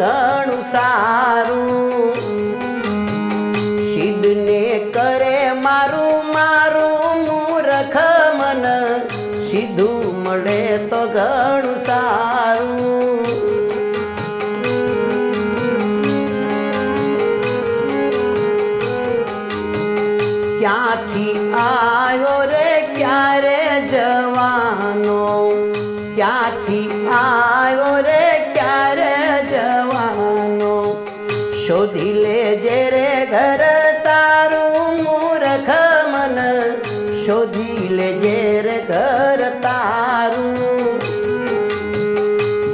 ઘણું સારું. સિદ્ધને કરે મારું મારું મૂરખ મન. સીધું મળે તો ઘણું સારું. ક્યાંથી આવ્યો રે, ક્યારે જવાનો? ક્યાંથી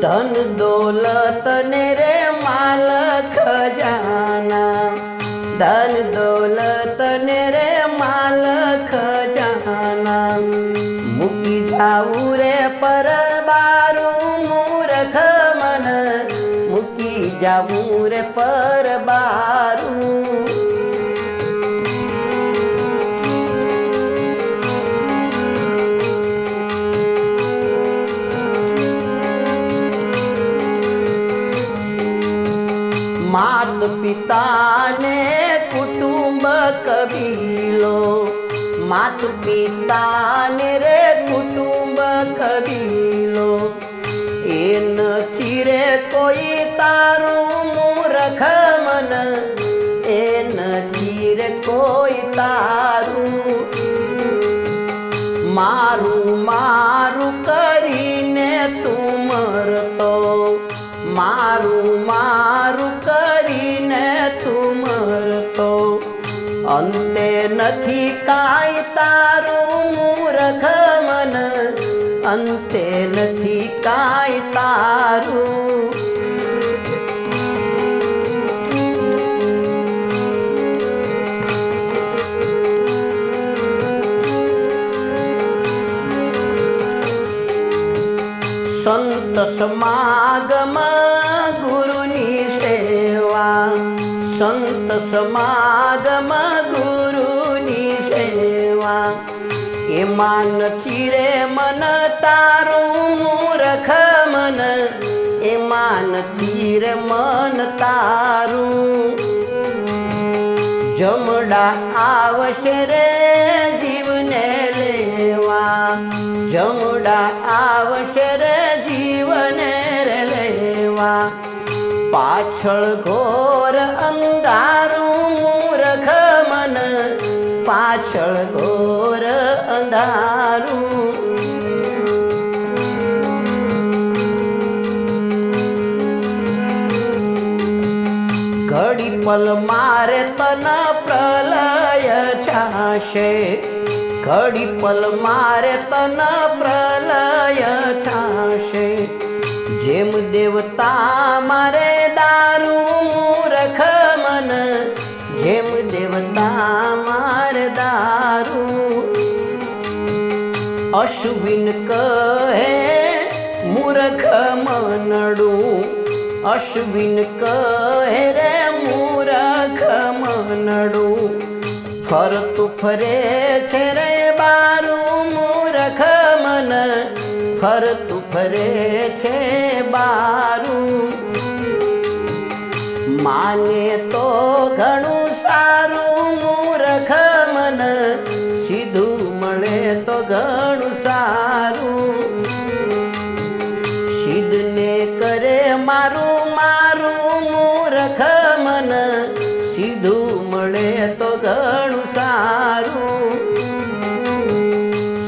ધન દોલત ને રે માલ ખજાના ધન દોલત ને રે માલ ખજાના મૂકી જાવું રે પર બારું મૂર્ખ મન. મૂકી જાવું રે પર બારું માત પિતાને કુટુંબ કબીલો. માત પિતાને રે કુટુંબ કબીલો. એ નથી રે કોઈ તારું મૂરખ મન. એ નથી રે કોઈ તારું. મારું મારું કરીને તું મરતો. મારું મારું નથી કાંઈ તારું મૂર્ખ મન અંતે નથી કાંઈ તારું સંત સમાગમ સંત સમાગમ ગુરુની સેવા. એમાં નથી રે મન તારું મૂર્ખ મન. એમાં નથી રે મન તારું. જમડા આવશે રે જીવને લેવા. જમડા આવશે રે જીવને લેવા. પાછળ ઘોર અંધારું મૂર્ખ મન. પાછળ ઘોર અંધારું. ઘડી પલ મારે તન પ્રલય છાશે. ઘડી પલ મારે તન પ્રલય છાશે. જેમ દેવતા દેવતા માર દારૂ અશ્વિન કહે મૂર્ખ મનડું અશ્વિન કહે રે મૂર્ખ મનડું ફરતું ફરે છે રે બારું મૂર્ખ મન ફરતું ફરે છે બારું માને તો ઘણું તારું શિદને કરે મારું મારું મૂરખ મન. સીધું મળે તો ઘણું સારું.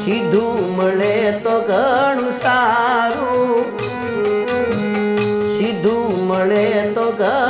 સીધું મળે તો ઘણું સારું. સીધું મળે તો ઘણું